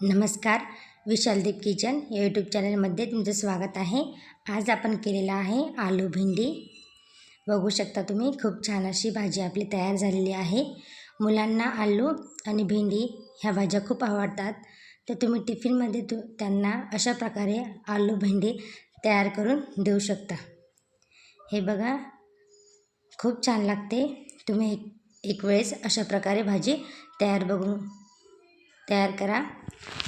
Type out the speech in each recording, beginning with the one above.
नमस्कार विशालदीप किचन या यूट्यूब चॅनलमध्ये तुमचं स्वागत आहे. आज आपण केलेला आहे आलू भेंडी. बघू शकता तुम्ही खूप छान अशी भाजी आपली तयार झालेली आहे. मुलांना आलू आणि भेंडी ह्या भाज्या खूप आवडतात. तर तुम्ही टिफिनमध्ये तु त्यांना अशा प्रकारे आलू भेंडी तयार करून देऊ शकता. हे बघा खूप छान लागते. तुम्ही एक एक वेळेस अशा प्रकारे भाजी तयार बघून तयार करा.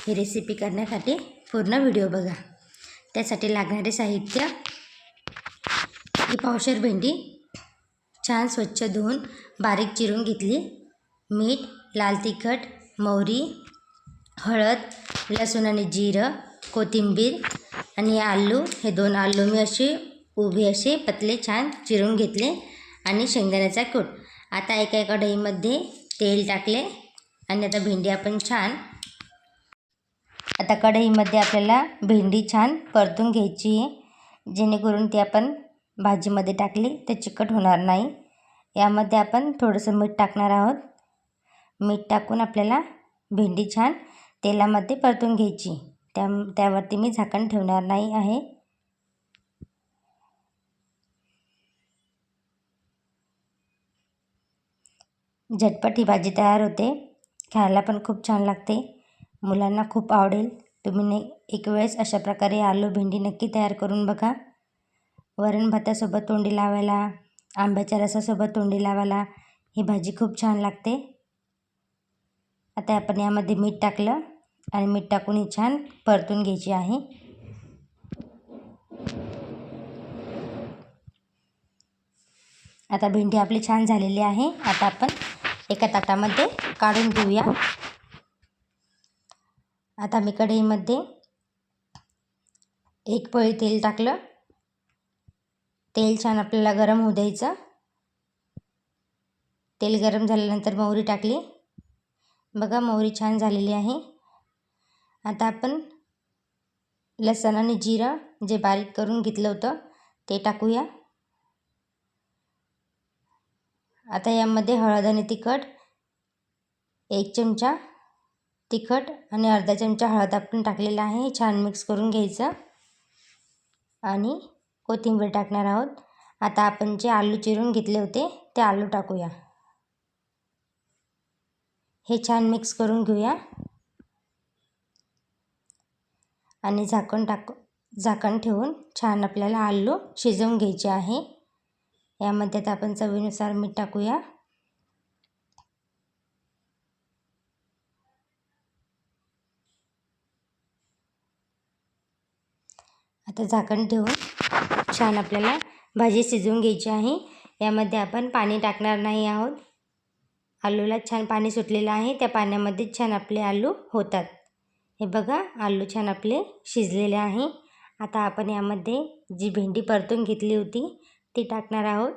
ही रेसिपी करण्यासाठी पूर्ण व्हिडिओ बघा. त्यासाठी लागणारे साहित्य ही पावशर भेंडी छान स्वच्छ धुवून बारीक चिरून घेतली. मीठ लाल तिखट मोहरी हळद लसूण आणि जिरं कोथिंबीर आणि हे आलू. हे दोन आलू मी असे उभे असे पतले छान चिरून घेतले आणि शेंगदाण्याचा कूट. आता एका कढईमध्ये तेल टाकले. आणि आता भेंडी आपण छान आता कढईमध्ये आपल्याला भेंडी छान परतून घ्यायची आहे. जेणेकरून ती आपण भाजीमध्ये टाकली तर चिकट होणार नाही. यामध्ये आपण थोडंसं मीठ टाकणार आहोत. मीठ टाकून आपल्याला भेंडी छान तेलामध्ये परतून घ्यायची. त्या त्यावरती मी झाकण ठेवणार नाही आहे. झटपट ही भाजी तयार होते. खायला पण खूप छान लागते. मुलांना खूप आवडेल. तुम्ही ने एक वेळेस अशा प्रकारे आलू भेंडी नक्की तयार करून बघा. वरण भातासोबत तोंडी लावायला आंब्याच्या रसासोबत तोंडी लावायला ही भाजी खूप छान लागते. आता आपण यामध्ये मीठ टाकलं आणि मीठ टाकून ही छान परतून घ्यायची आहे. आता भेंडी आपली छान झालेली आहे. आता आपण एका ताटामध्ये काढून घेऊया. आता मी कढईमध्ये एक पळी तेल टाकलं. तेल छान आपल्याला गरम होऊ द्यायचं. तेल गरम झाल्यानंतर मोहरी टाकली. बघा मोहरी छान झालेली आहे. आता आपण लसण आणि जिरं जे बारीक करून घेतलं होतं ते टाकूया. आता यामध्ये हळद आणि तिखट एक चमचा तिखट आणि अर्धा चमचा हळद आपण टाकलेला आहे. छान मिक्स करून घ्यायचं. आणि कोथिंबीर टाकणार आहोत. आता आपण जे आलू चिरून घेतले होते ते आलू टाकूया. हे छान मिक्स करून घेऊया. आणि झाकण टाक झाकण ठेवून छान आपल्याला आलू शिजवून घ्यायचे आहे. यामध्ये आता आपण चवीनुसार मीठ टाकूया. आता झाकण ठेवून छान आपल्याला भाजी शिजवून घ्यायची आहे. यामध्ये आपण पाणी टाकणार नाही आहोत. आलूला छान पाणी सुटलेलं आहे. त्या पाण्यामध्ये छान आपले आलू होतात. हे बघा आलू छान आपले शिजलेले आहे. आता आपण यामध्ये जी भेंडी परतून घेतली होती ती टाकणार आहोत.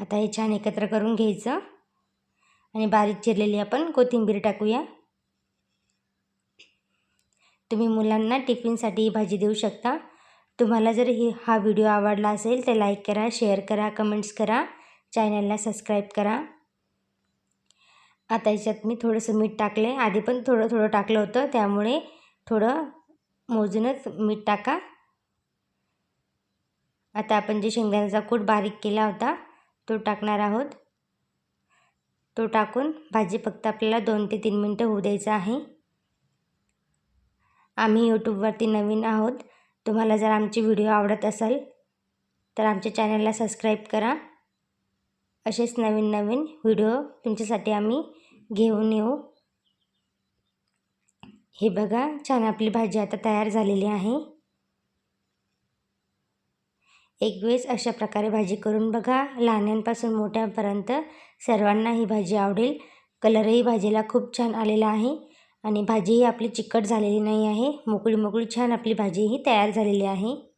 आता हे छान एकत्र करून घ्यायचं. आणि बारीक चिरलेली आपण कोथिंबीर टाकूया. तुम्ही मुलांना टिफिनसाठी ही भाजी देऊ शकता. तुम्हाला जर ही हा व्हिडिओ आवडला असेल तर लाईक करा शेअर करा कमेंट्स करा. चॅनलला सबस्क्राईब करा. आता याच्यात मी थोडंसं मीठ टाकले आधी पण थोडं थोडं टाकलं होतं. त्यामुळे थोडं मोजूनच मीठ टाका. आता आपण जे शेंगदाण्याचा कूट बारीक केला होता तो टाकणार आहोत. तो टाकून भाजी फक्त आपल्याला दोन ते तीन मिनटं होऊ द्यायचं आहे. आम्ही यूट्यूबवरती नवीन आहोत. तुम्हाला जर आमची व्हिडिओ आवडत असेल तर आमच्या चॅनलला सबस्क्राईब करा. असेच नवीन नवीन व्हिडिओ तुमच्यासाठी आम्ही घेऊन येऊ. हे बघा छान आपली भाजी आता तयार झालेली आहे. एक वेळेस अशा प्रकारे भाजी करून बघा. लहानांपासून मोठ्यापर्यंत सर्वांना ही भाजी आवडेल. कलरही भाजीला खूप छान आलेला आहे आणि भाजीही आपली चिकट झालेली नाही आहे. मोकळी मोकळी छान आपली भाजीही तयार झालेली आहे.